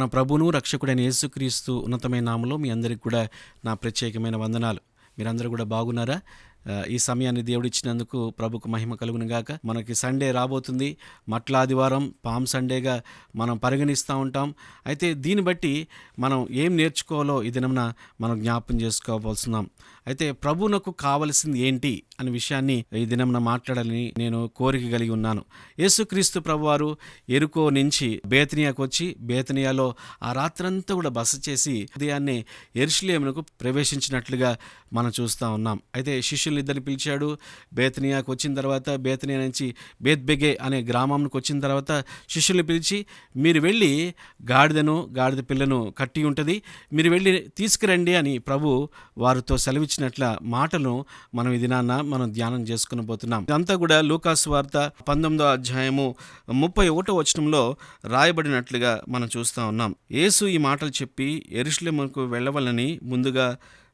మన ప్రభును రక్షకుడైన యేసుక్రీస్తు ఉన్నతమైన నామలో మీ అందరికి కూడా నా ప్రత్యేకమైన వందనాలు. మీరందరూ కూడా బాగున్నారా? ఈ సమయాన్ని దేవుడిచ్చినందుకు ప్రభుకు మహిమ కలుగును గాక. మనకి సండే రాబోతుంది. మట్ల ఆదివారం పామ్ సండేగా మనం పరిగణిస్తూ ఉంటాం. అయితే దీన్ని బట్టి మనం ఏం నేర్చుకోవాలో ఈ దినమున మనం జ్ఞాపం చేసుకోవాల్సిందాం అయితే ప్రభువునకు కావలసింది ఏంటి అనే విషయాన్ని ఈ దినమున మాట్లాడాలని నేను కోరిక కలిగి ఉన్నాను. యేసుక్రీస్తు ప్రభువారు ఎరుకో నుంచి బేతనియాకు వచ్చి బేతనియాలో ఆ రాత్రంతా కూడా బస చేసి ఉదయాన్నే ఎరుషులేమునకు ప్రవేశించినట్లుగా మనం చూస్తూ ఉన్నాం. అయితే శిష్యుల్ని ఇద్దరిని పిలిచాడు. బేతనియాకు వచ్చిన తర్వాత బేతనియా నుంచి బేత్బెగే అనే గ్రామంకి వచ్చిన తర్వాత శిష్యుల్ని పిలిచి మీరు వెళ్ళి గాడిదను గాడిద పిల్లను కట్టి ఉంటుంది. మీరు వెళ్ళి తీసుకురండి అని ప్రభు వారితో సెలవు సెలవిచ్చినట్ల మాటలు మనం ఇది నాన్న మనం ధ్యానం చేసుకుని పోతున్నాం. ఇదంతా కూడా లూకాస్ వార్త పంతొమ్మిదో అధ్యాయము ముప్పై ఒకటో వచనంలో రాయబడినట్లుగా మనం చూస్తూ ఉన్నాం. యేసు ఈ మాటలు చెప్పి ఎరుషులేముకు వెళ్ళవలని ముందుగా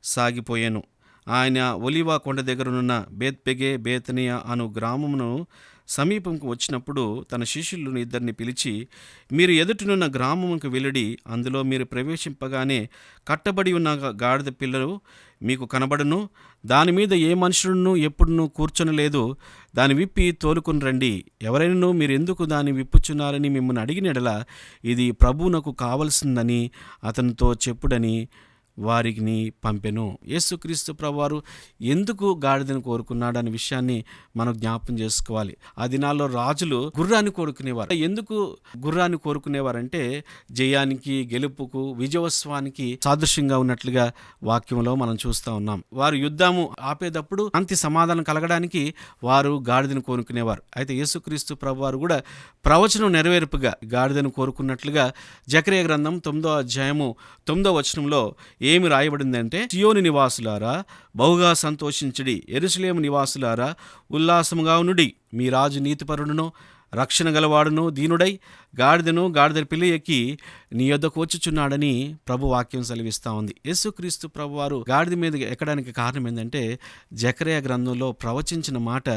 సాగిపోయాను. ఆయన ఒలివా కొండ దగ్గరనున్న బేత్పెగే బేతనియా అను గ్రామమును సమీపంకు వచ్చినప్పుడు తన శిష్యులను ఇద్దరిని పిలిచి మీరు ఎదుటినున్న గ్రామముకు వెలుడి అందులో మీరు ప్రవేశింపగానే కట్టబడి ఉన్న గాడిద పిల్లలు మీకు కనబడును. దాని మీద ఏ మనుషులను ఎప్పుడునూ కూర్చొనలేదు దాని విప్పి తోలుకుని రండి. ఎవరైనా మీరు ఎందుకు దాన్ని విప్పుచున్నారని మిమ్మల్ని అడిగినడల ఇది ప్రభువునకు కావలసిందని అతనితో చెప్పుడని వారిని పంపెను. యేసుక్రీస్తు ప్రభువారు ఎందుకు గాడిదను కోరుకున్నాడు అనే విషయాన్ని మనం జ్ఞాపం చేసుకోవాలి. ఆ దినాల్లో రాజులు గుర్రాన్ని కోరుకునేవారు. ఎందుకు గుర్రాన్ని కోరుకునేవారంటే జయానికి గెలుపుకు విజయోత్సవానికి సాదృశ్యంగా ఉన్నట్లుగా వాక్యంలో మనం చూస్తూ ఉన్నాం. వారు యుద్ధము ఆపేటప్పుడు అంతి సమాధానం కలగడానికి వారు గాడిదను కోరుకునేవారు. అయితే యేసుక్రీస్తు ప్రభువారు కూడా ప్రవచనం నెరవేర్పుగా గాడిదను కోరుకున్నట్లుగా జకరే గ్రంథం తొమ్మిదో అధ్యాయము తొమ్మిదో వచనంలో ఏమి రాయబడిందంటే సియోని నివాసులారా బహుగా సంతోషించడి ఎరుసలేము నివాసులారా ఉల్లాసముగా ఉండుడి. మీ రాజు నీతిపరుడును రక్షణ గలవాడును దీనుడై గాడిదను గాడిద పిల్ల ఎక్కి నీ యొద్దకు వచ్చుచున్నాడని ప్రభు వాక్యం సెలవిస్తూ ఉంది. యేసుక్రీస్తు ప్రభు వారు గాడిద మీద ఎక్కడానికి కారణం ఏంటంటే జకరయ గ్రంథంలో ప్రవచించిన మాట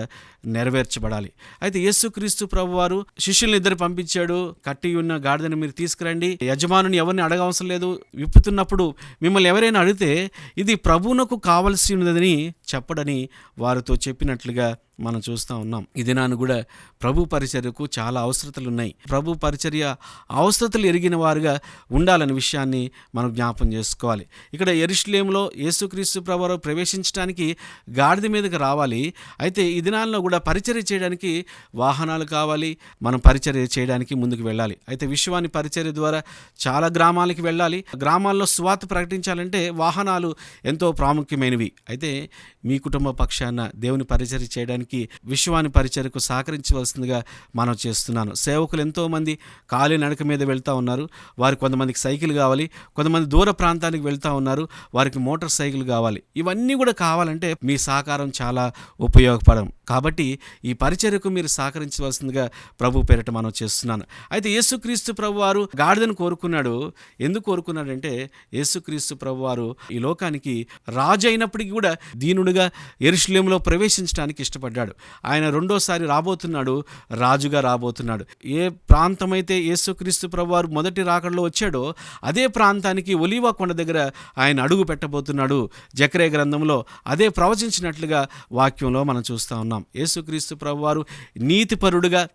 నెరవేర్చబడాలి. అయితే యేసుక్రీస్తు ప్రభు వారు శిష్యుల్ని ఇద్దరు పంపించాడు కట్టి ఉన్న గాడిదని మీరు తీసుకురండి యజమానుని ఎవరిని అడగవసరం లేదు విప్పుతున్నప్పుడు మిమ్మల్ని ఎవరైనా అడిగితే ఇది ప్రభువునకు కావలసి ఉన్నదని చెప్పడని వారితో చెప్పినట్లుగా మనం చూస్తూ ఉన్నాం. ఈ దినాన్ని కూడా ప్రభు పరిచర్యకు చాలా అవసరతలు ఉన్నాయి ప్రభు పరిచర్య అవసరతలు ఎరిగిన వారుగా ఉండాలనే విషయాన్ని మనం జ్ఞాపం చేసుకోవాలి. ఇక్కడ ఎరుషులేంలో యేసుక్రీస్తు ప్రభు ప్రవేశించడానికి గాడిద మీదకి రావాలి. అయితే ఈ దినాల్లో కూడా పరిచర్య చేయడానికి వాహనాలు కావాలి. మనం పరిచర్య చేయడానికి ముందుకు వెళ్ళాలి. అయితే విశ్వాన్ని పరిచర్య ద్వారా చాలా గ్రామాలకి వెళ్ళాలి. గ్రామాల్లో స్వార్థ ప్రకటించాలంటే వాహనాలు ఎంతో ప్రాముఖ్యమైనవి. అయితే మీ కుటుంబ పక్షాన దేవుని పరిచర్య చేయడానికి విశ్వాన్ని పరిచయకు సహకరించవలసిందిగా మనం చేస్తున్నాను. సేవకులు ఎంతోమంది ఖాళీ నడక మీద వెళ్తూ ఉన్నారు. వారికి కొంతమందికి సైకిల్ కావాలి కొంతమంది దూర ప్రాంతానికి వెళ్తూ ఉన్నారు. వారికి మోటార్ సైకిల్ కావాలి. ఇవన్నీ కూడా కావాలంటే మీ సహకారం చాలా ఉపయోగపడం. కాబట్టి ఈ పరిచర్యకు మీరు సహకరించవలసిందిగా ప్రభు పేరిట మనం చేస్తున్నాను. అయితే యేసుక్రీస్తు ప్రభు వారు గాడిదను కోరుకున్నాడు. ఎందుకు కోరుకున్నాడంటే యేసుక్రీస్తు ప్రభు వారు ఈ లోకానికి రాజు అయినప్పటికీ కూడా దీనుడుగా ఎరుషులేంలో ప్రవేశించడానికి ఇష్టపడ్డాడు. ఆయన రెండోసారి రాబోతున్నాడు రాజుగా రాబోతున్నాడు. ఏ ప్రాంతమైతే యేసుక్రీస్తు ప్రభువారు మొదటి రాకడలో వచ్చాడో అదే ప్రాంతానికి ఒలీవా కొండ దగ్గర ఆయన అడుగు పెట్టబోతున్నాడు. జకరే గ్రంథంలో అదే ప్రవచించినట్లుగా వాక్యంలో మనం చూస్తూ ఉన్నాం. యేసుక్రీస్తు ప్రభువారు నీతిపరుడుగా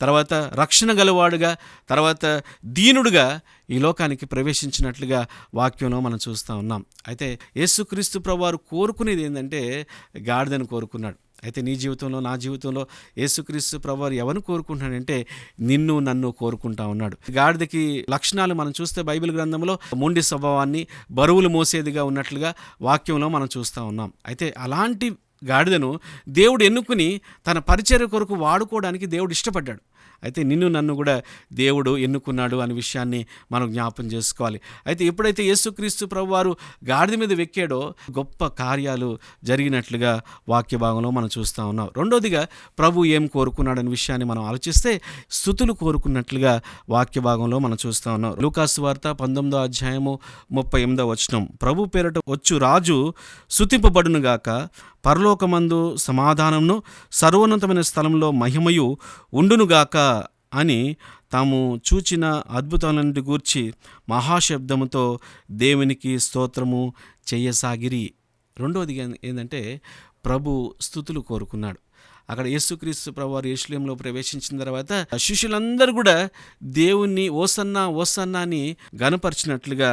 తర్వాత రక్షణ గలవాడుగా తర్వాత దీనుడుగా ఈ లోకానికి ప్రవేశించినట్లుగా వాక్యంలో మనం చూస్తూ ఉన్నాం. అయితే యేసుక్రీస్తు ప్రభువారు కోరుకునేది ఏంటంటే గాడిదను కోరుకున్నాడు. అయితే నీ జీవితంలో నా జీవితంలో యేసుక్రీస్తు ప్రభువారు ఎవరిని కోరుకుంటున్నాడంటే నిన్ను నన్ను కోరుకుంటా ఉన్నాడు. గాడిదకి లక్షణాలు మనం చూస్తే బైబిల్ గ్రంథంలో మొండి స్వభావాన్ని బరువులు మోసేదిగా ఉన్నట్లుగా వాక్యంలో మనం చూస్తూ ఉన్నాం. అయితే అలాంటి గాడిదను దేవుడు ఎన్నుకుని తన పరిచర్య కొరకు వాడుకోవడానికి దేవుడు ఇష్టపడ్డాడు. అయితే నిన్ను నన్ను కూడా దేవుడు ఎన్నుకున్నాడు అనే విషయాన్ని మనం జ్ఞాపం చేసుకోవాలి. అయితే ఎప్పుడైతే యేసుక్రీస్తు ప్రభు వారు గాడిద మీద వెక్కాడో గొప్ప కార్యాలు జరిగినట్లుగా వాక్య భాగంలో మనం చూస్తూ ఉన్నాం. రెండోదిగా ప్రభు ఏం కోరుకున్నాడనే విషయాన్ని మనం ఆలోచిస్తే స్థుతులు కోరుకున్నట్లుగా వాక్య భాగంలో మనం చూస్తూ ఉన్నాం. లూకాసు వార్త పంతొమ్మిదో అధ్యాయము ముప్పై ఎనిమిదో వచనం. ప్రభు పేరట వచ్చు రాజు స్థుతింపబడునుగాక పరలోకమందు సమాధానంను సర్వోన్నతమైన స్థలంలో మహిమయు ఉండునుగాక అని తాము చూచిన అద్భుతాలను గూర్చి మహాశబ్దముతో దేవునికి స్తోత్రము చేయసాగిరి. రెండవది ఏంటంటే ప్రభు స్థుతులు కోరుకున్నాడు. అక్కడ యేసుక్రీస్తు ప్రభువారు యేసులేంలో ప్రవేశించిన తర్వాత శిష్యులందరూ కూడా దేవుణ్ణి ఓసన్నా ఓసన్నా అని గనపరిచినట్లుగా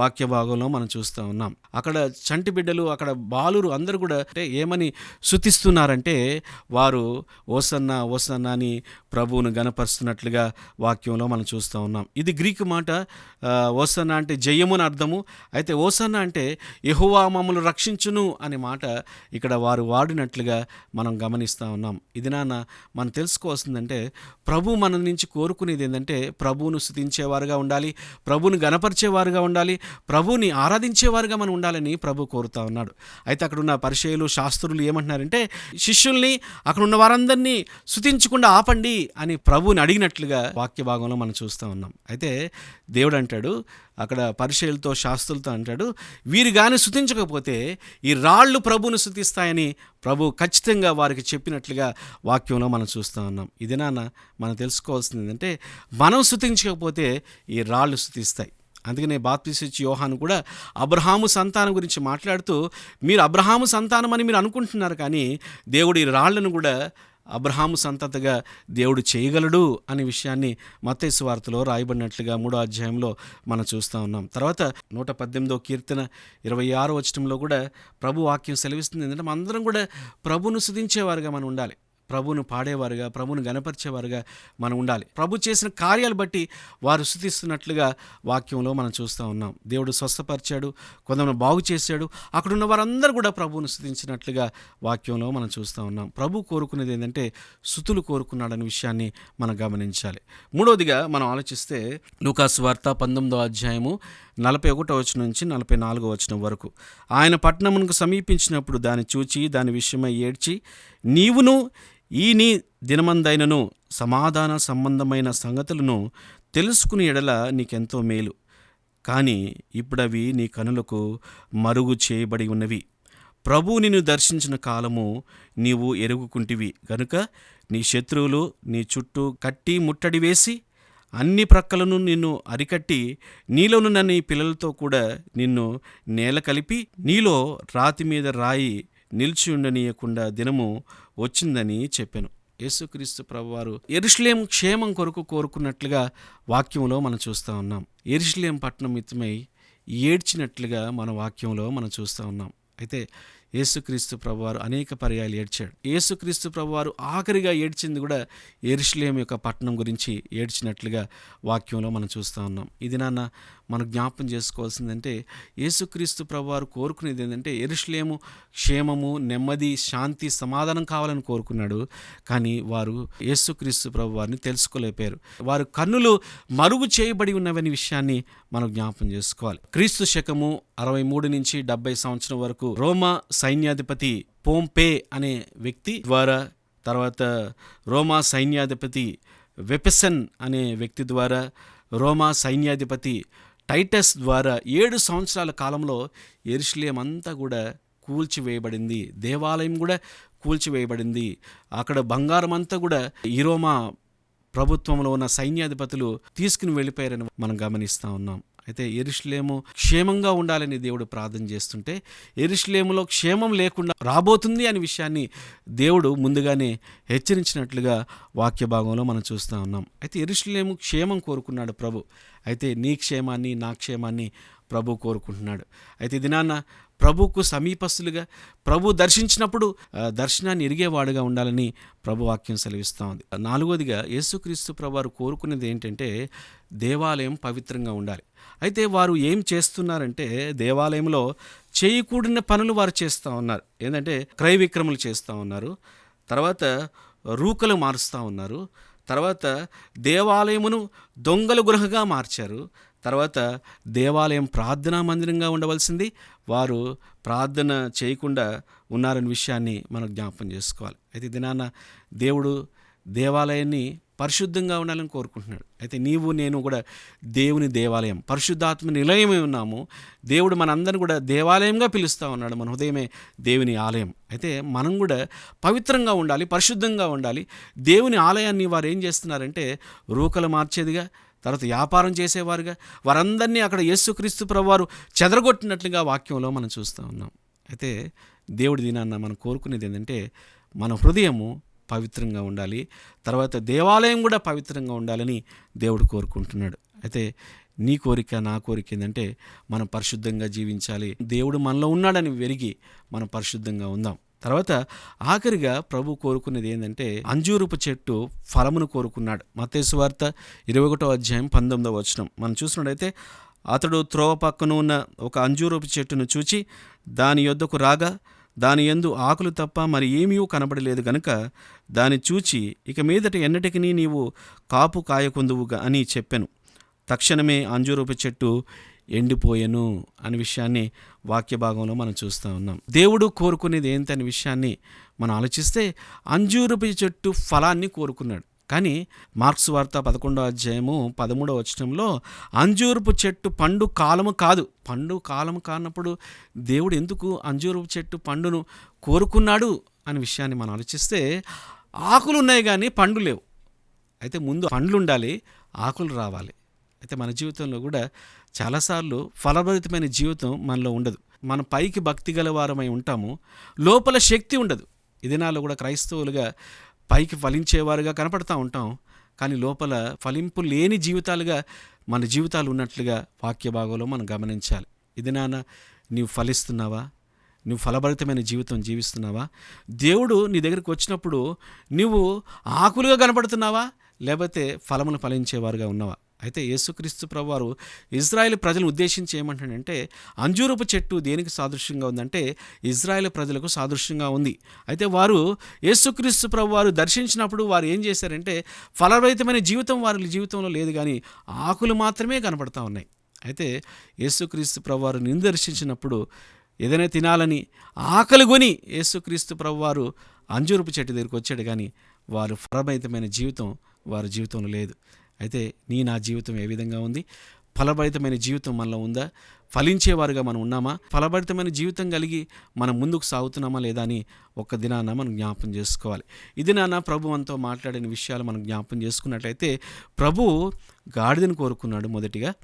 వాక్య భాగంలో మనం చూస్తూ ఉన్నాం. అక్కడ చంటి బిడ్డలు అక్కడ బాలురు అందరూ కూడా అంటే ఏమని శుతిస్తున్నారంటే వారు ఓసన్నా ఓసన్నా అని ప్రభువును గనపరుస్తున్నట్లుగా వాక్యంలో మనం చూస్తూ ఉన్నాం. ఇది గ్రీకు మాట ఓసన్నా అంటే జయము అని అర్థము. అయితే ఓసన్నా అంటే యహువా మమ్మల్ని రక్షించును అనే మాట ఇక్కడ వారు వాడినట్లుగా మనం గమనిస్తాం ఉన్నాం. ఇది నాన్న మనం తెలుసుకోవాల్సిందంటే ప్రభు మన నుంచి కోరుకునేది ఏంటంటే ప్రభువును స్థుతించేవారుగా ఉండాలి ప్రభువుని గనపరిచేవారుగా ఉండాలి ప్రభువుని ఆరాధించేవారుగా మనం ఉండాలని ప్రభు కోరుతా ఉన్నాడు. అయితే అక్కడ ఉన్న పరిచయలు శాస్త్రులు ఏమంటున్నారంటే శిష్యుల్ని అక్కడ ఉన్న వారందరినీ స్థుతించకుండా ఆపండి అని ప్రభువుని అడిగినట్లుగా వాక్య భాగంలో మనం చూస్తూ ఉన్నాం. అయితే దేవుడు అంటాడు అక్కడ పరిశీలతో శాస్త్రులతో అంటాడు వీరు కానీ శుతించకపోతే ఈ రాళ్ళు ప్రభువును శుతిస్తాయని ప్రభు ఖచ్చితంగా వారికి చెప్పినట్లుగా వాక్యంలో మనం చూస్తూ ఉన్నాం. ఇది నాన్న మనం తెలుసుకోవాల్సింది ఏంటంటే మనం శుతించకపోతే ఈ రాళ్ళు శుతిస్తాయి. అందుకనే బాప్తిసిచ్చి యోహాను కూడా అబ్రహాము సంతానం గురించి మాట్లాడుతూ మీరు అబ్రహాము సంతానం అని మీరు అనుకుంటున్నారు కానీ దేవుడు ఈ రాళ్ళను కూడా అబ్రహాము సంతతగా దేవుడు చేయగలడు అనే విషయాన్ని మత్తైసు వార్తలో రాయబడినట్లుగా మూడో అధ్యాయంలో మనం చూస్తూ ఉన్నాం. తర్వాత నూట పద్దెనిమిదో కీర్తన ఇరవై ఆరో వచనంలో కూడా ప్రభు వాక్యం సెలవిస్తుంది. ఏంటంటే మనందరం కూడా ప్రభును సుధించేవారుగా మనం ఉండాలి. ప్రభువును పాడేవారుగా ప్రభువును గనపరిచేవారుగా మనం ఉండాలి. ప్రభు చేసిన కార్యాలు బట్టి వారు స్థుతిస్తున్నట్లుగా వాక్యంలో మనం చూస్తూ ఉన్నాం. దేవుడు స్వస్థపరిచాడు కొంతమంది బాగు చేశాడు అక్కడ ఉన్న వారందరూ కూడా ప్రభువును స్థుతించినట్లుగా వాక్యంలో మనం చూస్తూ ఉన్నాం. ప్రభు కోరుకునేది ఏంటంటే స్థుతులు కోరుకున్నాడనే విషయాన్ని మనం గమనించాలి. మూడవదిగా మనం ఆలోచిస్తే లూకాసు వార్త పంతొమ్మిదో అధ్యాయము నలభై ఒకటో వచనం నుంచి నలభై నాలుగో వచనం వరకు. ఆయన పట్టణమునకు సమీపించినప్పుడు దాన్ని చూచి దాని విషయమై ఏడ్చి నీవును ఈ నీ దినమందైనను సమాధాన సంబంధమైన సంగతులను తెలుసుకుని ఎడల నీకెంతో మేలు. కానీ ఇప్పుడవి నీ కనులకు మరుగు చేయబడి ఉన్నవి. ప్రభు నిన్ను దర్శించిన కాలము నీవు ఎరుగుకుంటివి. గనుక నీ శత్రువులు నీ చుట్టూ కట్టి ముట్టడి వేసి అన్ని ప్రక్కలను నిన్ను అరికట్టి నీలోనున్న నీ పిల్లలతో కూడా నిన్ను నేల కలిపి నీలో రాతి మీద రాయి నిలిచి ఉండనీయకుండా దినము వచ్చిందని చెప్పాను. యేసుక్రీస్తు ప్రభువారు ఎరుషులేం క్షేమం కొరకు కోరుకున్నట్లుగా వాక్యంలో మనం చూస్తూ ఉన్నాం. ఎరుషులేం పట్టణం మిత్తమై ఏడ్చినట్లుగా మన వాక్యంలో మనం చూస్తూ ఉన్నాం. అయితే యేసుక్రీస్తు ప్రభువారు అనేక పర్యాలు ఏడ్చాడు. యేసుక్రీస్తు ప్రభువారు ఆఖరిగా ఏడ్చింది కూడా ఎరుషులేం యొక్క పట్టణం గురించి ఏడ్చినట్లుగా వాక్యంలో మనం చూస్తూ ఉన్నాం. ఇది నాన్న మనం జ్ఞాపం చేసుకోవాల్సిందంటే యేసుక్రీస్తు ప్రభువారు కోరుకునేది ఏంటంటే ఎరుషులేము క్షేమము నెమ్మది శాంతి సమాధానం కావాలని కోరుకున్నాడు. కానీ వారు యేసుక్రీస్తు ప్రభువారిని తెలుసుకోలేపారు. వారు కన్నులు మరుగు చేయబడి ఉన్నవని విషయాన్ని మనం జ్ఞాపం చేసుకోవాలి. క్రీస్తు శకము అరవై మూడు నుంచి డెబ్బై సంవత్సరం వరకు రోమా సైన్యాధిపతి పోంపే అనే వ్యక్తి ద్వారా తర్వాత రోమా సైన్యాధిపతి వెపెసన్ అనే వ్యక్తి ద్వారా రోమా సైన్యాధిపతి టైటస్ ద్వారా ఏడు సంవత్సరాల కాలంలో ఎరుషులేం అంతా కూడా కూల్చివేయబడింది. దేవాలయం కూడా కూల్చివేయబడింది. అక్కడ బంగారం అంతా కూడా ఈరోమా ప్రభుత్వంలో ఉన్న సైన్యాధిపతులు తీసుకుని వెళ్ళిపోయారని మనం గమనిస్తూ ఉన్నాం. అయితే ఎరుష్లేము క్షేమంగా ఉండాలని దేవుడు ప్రార్థన చేస్తుంటే ఎరుష్లేములో క్షేమం లేకుండా రాబోతుంది అనే విషయాన్ని దేవుడు ముందుగానే హెచ్చరించినట్లుగా వాక్య భాగంలో మనం చూస్తూ ఉన్నాం. అయితే ఎరుష్లేము క్షేమం కోరుకున్నాడు ప్రభు. అయితే నీ క్షేమాన్ని నా క్షేమాన్ని ప్రభు కోరుకుంటున్నాడు. అయితే దినాన్న ప్రభుకు సమీపస్తులుగా ప్రభు దర్శించినప్పుడు దర్శనాన్ని ఎరిగేవాడుగా ఉండాలని ప్రభు వాక్యం సెలవిస్తూ ఉంది. నాలుగోదిగా యేసుక్రీస్తు ప్రభు కోరుకునేది ఏంటంటే దేవాలయం పవిత్రంగా ఉండాలి. అయితే వారు ఏం చేస్తున్నారంటే దేవాలయంలో చేయకూడిన పనులు వారు చేస్తూ ఉన్నారు. ఏంటంటే క్రయ విక్రములు చేస్తూ ఉన్నారు. తర్వాత రూకలు మారుస్తూ ఉన్నారు. తర్వాత దేవాలయమును దొంగల గృహగా మార్చారు. తర్వాత దేవాలయం ప్రార్థనా మందిరంగా ఉండవలసింది. వారు ప్రార్థన చేయకుండా ఉన్నారనే విషయాన్ని మనం జ్ఞాపం చేసుకోవాలి. అయితే దినాన దేవుడు దేవాలయాన్ని పరిశుద్ధంగా ఉండాలని కోరుకుంటున్నాడు. అయితే నీవు నేను కూడా దేవుని దేవాలయం పరిశుద్ధాత్మ నిలయమే ఉన్నాము. దేవుడు మనందరిని కూడా దేవాలయంగా పిలుస్తూ ఉన్నాడు. మన హృదయమే దేవుని ఆలయం. అయితే మనం కూడా పవిత్రంగా ఉండాలి పరిశుద్ధంగా ఉండాలి. దేవుని ఆలయాన్ని వారు ఏం చేస్తున్నారంటే రూకలు మార్చేదిగా తర్వాత వ్యాపారం చేసేవారుగా వారందరినీ అక్కడ యేసుక్రీస్తు ప్రభువారు చెదరగొట్టినట్లుగా వాక్యంలో మనం చూస్తూ ఉన్నాం. అయితే దేవుడి దినాన్న మనం కోరుకునేది ఏంటంటే మన హృదయము పవిత్రంగా ఉండాలి తర్వాత దేవాలయం కూడా పవిత్రంగా ఉండాలని దేవుడు కోరుకుంటున్నాడు. అయితే నీ కోరిక నా కోరిక ఏంటంటే మనం పరిశుద్ధంగా జీవించాలి దేవుడు మనలో ఉన్నాడని వెరిగి మనం పరిశుద్ధంగా ఉందాం. తర్వాత ఆఖరిగా ప్రభు కోరుకున్నది ఏంటంటే అంజూరుపు చెట్టు ఫలమును కోరుకున్నాడు. మతేసు వార్త ఇరవై ఒకటో అధ్యాయం పంతొమ్మిదవ వచనం. మనం చూసినట్టయితే అతడు త్రోవ పక్కన ఉన్న ఒక అంజూరపు చెట్టును చూచి దాని యొద్దకు రాగా దాని యందు ఆకులు తప్ప మరి ఏమీ కనబడలేదు గనుక దాన్ని చూచి ఇక మీదట ఎన్నటికి నీవు కాపు కాయకుందువుగా అని చెప్పాను. తక్షణమే అంజూరపు చెట్టు ఎండిపోయెను అనే విషయాన్ని వాక్య భాగంలో మనం చూస్తూ ఉన్నాం. దేవుడు కోరుకునేది ఏంటనే విషయాన్ని మనం ఆలోచిస్తే అంజూరపు చెట్టు ఫలాన్ని కోరుకున్నాడు. కానీ మార్క్స్ వార్త పదకొండో అధ్యాయము పదమూడవ వచనంలో అంజూరపు చెట్టు పండు కాలము కాదు. పండు కాలము కానప్పుడు దేవుడు ఎందుకు అంజూరపు చెట్టు పండును కోరుకున్నాడు అనే విషయాన్ని మనం ఆలోచిస్తే ఆకులు ఉన్నాయి కానీ పండు లేవు. అయితే ముందు పండ్లు ఉండాలి ఆకులు రావాలి. అయితే మన జీవితంలో కూడా చాలాసార్లు ఫలభరితమైన జీవితం మనలో ఉండదు. మన పైకి భక్తి గల వారమై ఉంటాము. లోపల శక్తి ఉండదు. ఈ దినాల్లో కూడా క్రైస్తవులుగా పైకి ఫలించేవారుగా కనపడతా ఉంటాం. కానీ లోపల ఫలింపు లేని జీవితాలుగా మన జీవితాలు ఉన్నట్లుగా వాక్య భాగంలో మనం గమనించాలి. ఇది నాన్న నీవు ఫలిస్తున్నావా? నువ్వు ఫలభరితమైన జీవితం జీవిస్తున్నావా? దేవుడు నీ దగ్గరికి వచ్చినప్పుడు నువ్వు ఆకులుగా కనపడుతున్నావా? లేకపోతే ఫలములు ఫలించేవారుగా ఉన్నావా? అయితే యేసుక్రీస్తు ప్రభువారు ఇజ్రాయెల్ ప్రజలను ఉద్దేశించి ఏమంటాడంటే అంజూరపు చెట్టు దేనికి సాదృశ్యంగా ఉందంటే ఇజ్రాయెల్ ప్రజలకు సాదృశ్యంగా ఉంది. అయితే వారు యేసుక్రీస్తు ప్రభువారు దర్శించినప్పుడు వారు ఏం చేశారంటే ఫలరహితమైన జీవితం వారి జీవితంలో లేదు కానీ ఆకులు మాత్రమే కనపడతా ఉన్నాయి. అయితే యేసుక్రీస్తు ప్రభువారు నిందర్శించినప్పుడు ఏదైనా తినాలని ఆకలి కొని యేసుక్రీస్తు ప్రభువారు అంజూరపు చెట్టు దగ్గరికి వచ్చాడు కానీ వారు ఫలరహితమైన జీవితం వారి జీవితంలో లేదు. అయితే నీ నా జీవితం ఏ విధంగా ఉంది? ఫలభరితమైన జీవితం మనలో ఉందా? ఫలించేవారుగా మనం ఉన్నామా? ఫలభరితమైన జీవితం కలిగి మనం ముందుకు సాగుతున్నామా లేదా అని ఒక్క దినాన మనం జ్ఞాపం చేసుకోవాలి. ఇది నాన్న ప్రభు మనతో మాట్లాడిన విషయాలు మనం జ్ఞాపం చేసుకున్నట్లయితే ప్రభు గాడిదను కోరుకున్నాడు మొదటిగా.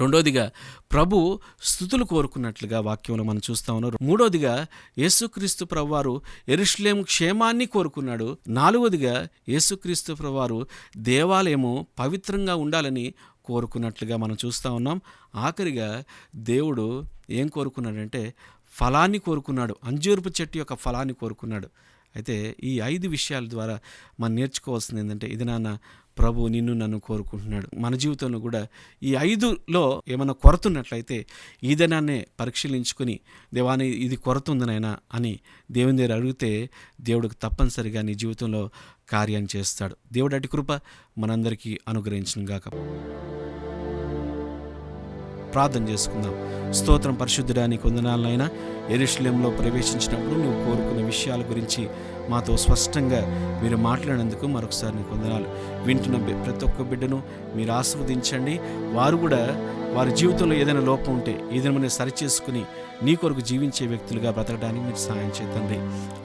రెండోదిగా ప్రభు స్థుతులు కోరుకున్నట్లుగా వాక్యంలో మనం చూస్తా ఉన్నాం. మూడోదిగా యేసుక్రీస్తు ప్రభువారు ఎరుష్లేం క్షేమాన్ని కోరుకున్నాడు. నాలుగోదిగా యేసుక్రీస్తు ప్రభువారు దేవాలయము పవిత్రంగా ఉండాలని కోరుకున్నట్లుగా మనం చూస్తూ ఉన్నాం. ఆఖరిగా దేవుడు ఏం కోరుకున్నాడంటే ఫలాన్ని కోరుకున్నాడు. అంజూరుపు చెట్టు యొక్క ఫలాన్ని కోరుకున్నాడు. అయితే ఈ ఐదు విషయాల ద్వారా మనం నేర్చుకోవాల్సింది ఏంటంటే ఇది నాన్న ప్రభు నిన్ను నన్ను కోరుకుంటున్నాడు. మన జీవితంలో కూడా ఈ ఐదులో ఏమైనా కొరత ఉన్నట్లయితే ఈ దినాన్నే పరిశీలించుకుని దేవాని ఇది కొరత ఉంది అని దేవుని దగ్గర అడిగితే దేవుడికి తప్పనిసరిగా నీ జీవితంలో కార్యం చేస్తాడు. దేవుడు అటు కృప మనందరికీ అనుగ్రహించిన గాక. ప్రార్థన చేసుకుందాం. స్తోత్రం పరిశుద్ధడానికి వందనాలనైనా ఎరుషులేంలో ప్రవేశించినప్పుడు నువ్వు కోరుకున్న విషయాల గురించి మాతో స్పష్టంగా మీరు మాట్లాడినందుకు మరొకసారి నీకు వందనాలు. వింటున్న ప్రతి ఒక్క బిడ్డను మీరు ఆస్వాదించండి వారు కూడా వారి జీవితంలో ఏదైనా లోపం ఉంటే ఏదైనా సరిచేసుకుని నీ కొరకు జీవించే వ్యక్తులుగా బ్రతకడానికి మీరు సాయం చేతండి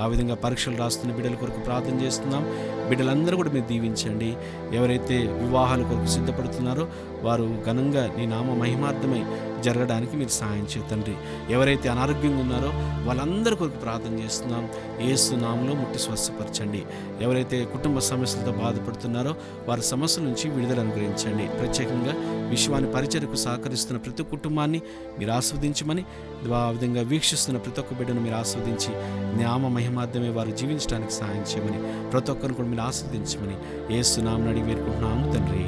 ఆ విధంగా పరీక్షలు రాస్తున్న బిడ్డల కొరకు ప్రార్థన చేస్తున్నాం. బిడ్డలందరూ కూడా మీరు దీవించండి. ఎవరైతే వివాహాల కొరకు సిద్ధపడుతున్నారో వారు ఘనంగా నీ నామ మహిమార్థమై జరగడానికి మీరు సాయం చేతండి ఎవరైతే అనారోగ్యంగా ఉన్నారో వాళ్ళందరి కొరకు ప్రార్థన చేస్తున్నాం. ఏసు నామంలో ముట్టి స్వస్థపరచండి. ఎవరైతే కుటుంబ సమస్యలతో బాధపడుతున్నారో వారి సమస్యల నుంచి విడుదల అనుగ్రహించండి. ప్రత్యేకంగా విశ్వాన్ని పరిచయకు సహకరిస్తున్న ప్రతి కుటుంబాన్ని మీరు ఆస్వాదించమని ఆ విధంగా వీక్షిస్తున్న ప్రతి ఒక్క బిడ్డను మీరు ఆస్వాదించి నామ మహిమార్థమే వారు జీవించడానికి సహాయం చేయమని ప్రతి ఒక్కరిని కూడా మీరు ఆస్వాదించమని ఏ నామని అడిగి వేడుకుంటున్నాము తండ్రి.